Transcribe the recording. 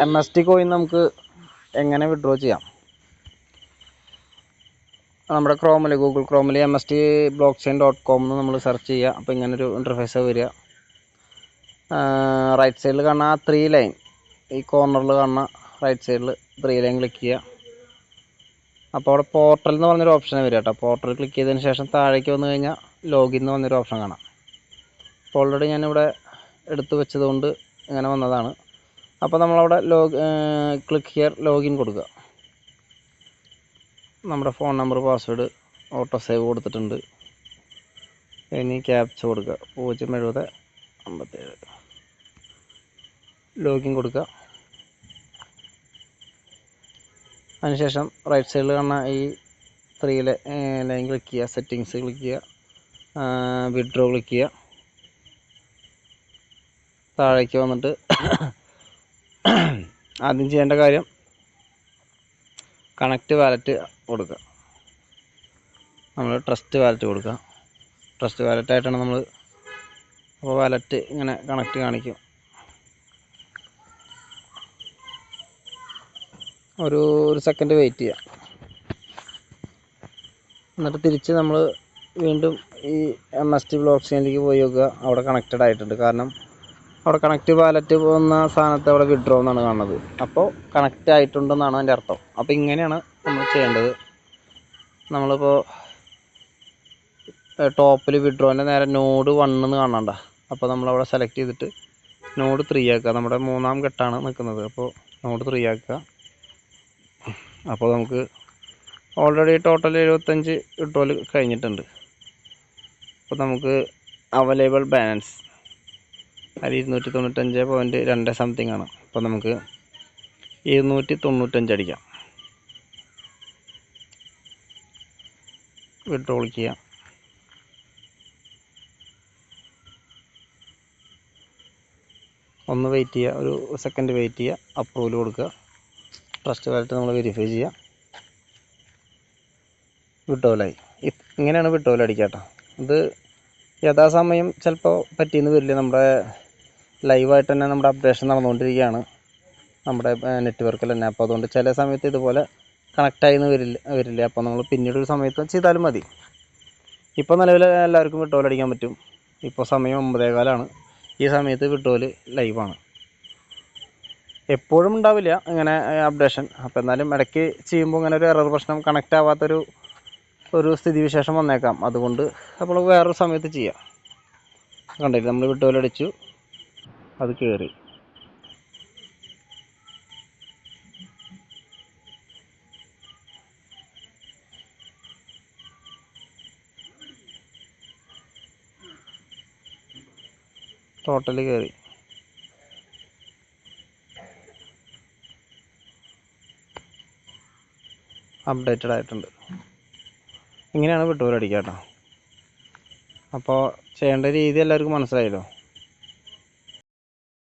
M S T coin നമുക്ക് എങ്ങനെ withdraw ചെയ്യാം? നമ്മുടെ ക്രോമിൽ Google ക്രോമിൽ M S T blockchain dot com എന്ന് നമ്മൾ സെർച്ച് ചെയ്യുക അപ്പോൾ ഇങ്ങനൊരു ഇന്റർഫേസ് വരിക റൈറ്റ് സൈഡിൽ കാണുന്ന ആ ത്രീ ലൈൻ ഈ കോർണറിൽ കാണുന്ന റൈറ്റ് സൈഡിൽ ത്രീ ലൈൻ ക്ലിക്ക് ചെയ്യുക അപ്പോൾ അവിടെ പോർട്ടൽ എന്ന് പറഞ്ഞൊരു ഓപ്ഷൻ വരിക കേട്ടോ പോർട്ടൽ ക്ലിക്ക് ചെയ്തതിന് ശേഷം താഴേക്ക് വന്നു കഴിഞ്ഞാൽ ലോഗിൻ എന്ന് പറഞ്ഞൊരു ഓപ്ഷൻ കാണാം. അപ്പോൾ ഓൾറെഡി ഞാനിവിടെ എടുത്തു വെച്ചതുകൊണ്ട് ഇങ്ങനെ വന്നതാണ്. അപ്പോൾ നമ്മളവിടെ ലോഗ് ക്ലിക്ക് ഹിയർ ലോഗിൻ കൊടുക്കുക. നമ്മുടെ phone number password auto save കൊടുത്തിട്ടുണ്ട്. ഇനി ക്യാപ്ച കൊടുക്കുക. പൂജ്യം എഴുപത് അമ്പത്തേഴ്. ലോഗിൻ കൊടുക്കുക. അതിനുശേഷം റൈറ്റ് സൈഡിൽ കാണുന്ന ഈ ത്രീയിലെ ലൈൻ ക്ലിക്ക് ചെയ്യുക. സെറ്റിങ്സ് ക്ലിക്ക് ചെയ്യുക. വിഡ്രോ ക്ലിക്ക് ചെയ്യുക. താഴേക്ക് വന്നിട്ട് ആദ്യം ചെയ്യേണ്ട കാര്യം കണക്റ്റ് വാലറ്റ് കൊടുക്കുക. നമ്മൾ ട്രസ്റ്റ് വാലറ്റ് കൊടുക്കുക. ട്രസ്റ്റ് വാലറ്റ് ആയിട്ടാണ് നമ്മൾ അപ്പോൾ വാലറ്റ് ഇങ്ങനെ കണക്റ്റ് കാണിക്കും. ഒരു ഒരു സെക്കൻഡ് വെയിറ്റ് ചെയ്യാം. എന്നിട്ട് തിരിച്ച് നമ്മൾ വീണ്ടും ഈ എം എസ് ടി ബ്ലോക്ക് ചെയിനിലേക്ക് പോയി നോക്കുക. അവിടെ കണക്റ്റഡ് ആയിട്ടുണ്ട്. കാരണം അവിടെ കണക്ട് വാലറ്റ് പോകുന്ന സാധനത്തെ അവിടെ വിഡ്രോ എന്നാണ് കാണുന്നത്. അപ്പോൾ കണക്റ്റ് ആയിട്ടുണ്ടെന്നാണ് അതിന്റെ അർത്ഥം. അപ്പോൾ ഇങ്ങനെയാണ് നമ്മൾ ചെയ്യേണ്ടത്. നമ്മളിപ്പോൾ ടോപ്പിൽ വിഡ്രോന്റെ നേരെ നോഡ് വൺ എന്ന് കാണണ്ട അപ്പോൾ നമ്മളവിടെ സെലക്ട് ചെയ്തിട്ട് നോഡ് ത്രീ ആക്കുക. നമ്മുടെ മൂന്നാം ഘട്ടമാണ് നിൽക്കുന്നത്. അപ്പോൾ നോഡ് ത്രീ ആക്കുക. അപ്പോൾ നമുക്ക് ഓൾറെഡി ടോട്ടൽ എഴുപത്തഞ്ച് വിഡ്രോൽ കഴിഞ്ഞിട്ടുണ്ട്. അപ്പോൾ നമുക്ക് അവൈലബിൾ ബാലൻസ് അതിൽ ഇരുന്നൂറ്റി തൊണ്ണൂറ്റഞ്ച് പോയിന്റ് രണ്ട് സംതിങ് ആണ്. അപ്പോൾ നമുക്ക് ഇരുന്നൂറ്റി തൊണ്ണൂറ്റഞ്ച് അടിക്കാം. വിഡ്രോൾ ചെയ്യാം. ഒന്ന് വെയിറ്റ് ചെയ്യുക ഒരു സെക്കൻഡ് വെയിറ്റ് ചെയ്യുക അപ്രൂവൽ കൊടുക്കുക. ട്രസ്റ്റ് വാലറ്റ് നമ്മൾ വെരിഫൈ ചെയ്യുക വിട്ടോലായി ഇങ്ങനെയാണ് വിട്ടോല കേട്ടോ ഇത് യഥാസമയം ചിലപ്പോൾ പറ്റിയെന്ന് വരില്ല. നമ്മുടെ ലൈവായിട്ട് തന്നെ നമ്മുടെ അപ്ഡേഷൻ നടന്നുകൊണ്ടിരിക്കുകയാണ്. നമ്മുടെ നെറ്റ്വർക്കിൽ തന്നെ. അപ്പോൾ അതുകൊണ്ട് ചില സമയത്ത് ഇതുപോലെ കണക്റ്റായി എന്ന് വരില്ല വരില്ല. അപ്പോൾ നമ്മൾ പിന്നീട് ഒരു സമയത്ത് ചെയ്താലും മതി. ഇപ്പോൾ നിലവിൽ എല്ലാവർക്കും വിട്ടോൽ അടിക്കാൻ പറ്റും. ഇപ്പോൾ സമയം ഒമ്പതേകാലാണ് ഈ സമയത്ത് വിട്ടോൽ ലൈവാണ് എപ്പോഴും ഉണ്ടാവില്ല ഇങ്ങനെ അപ്ഡേഷൻ അപ്പോൾ എന്നാലും ഇടയ്ക്ക് ചെയ്യുമ്പോൾ ഇങ്ങനെ ഒരു എറർ പ്രശ്നം കണക്റ്റ് ആവാത്തൊരു ഒരു സ്ഥിതിവിശേഷം വന്നേക്കാം. അതുകൊണ്ട് നമ്മൾ വേറൊരു സമയത്ത് ചെയ്യാം. കണ്ടില്ല? നമ്മൾ വിട്ടുപോലടിച്ചു അത് കയറി ടോട്ടൽ കയറി അപ്ഡേറ്റഡ് ആയിട്ടുണ്ട്. ഇങ്ങനെയാണ് വിട്ടുപോലടിക്കുക കേട്ടോ അപ്പോൾ ചെയ്യേണ്ട രീതി എല്ലാവർക്കും മനസ്സിലായല്ലോ?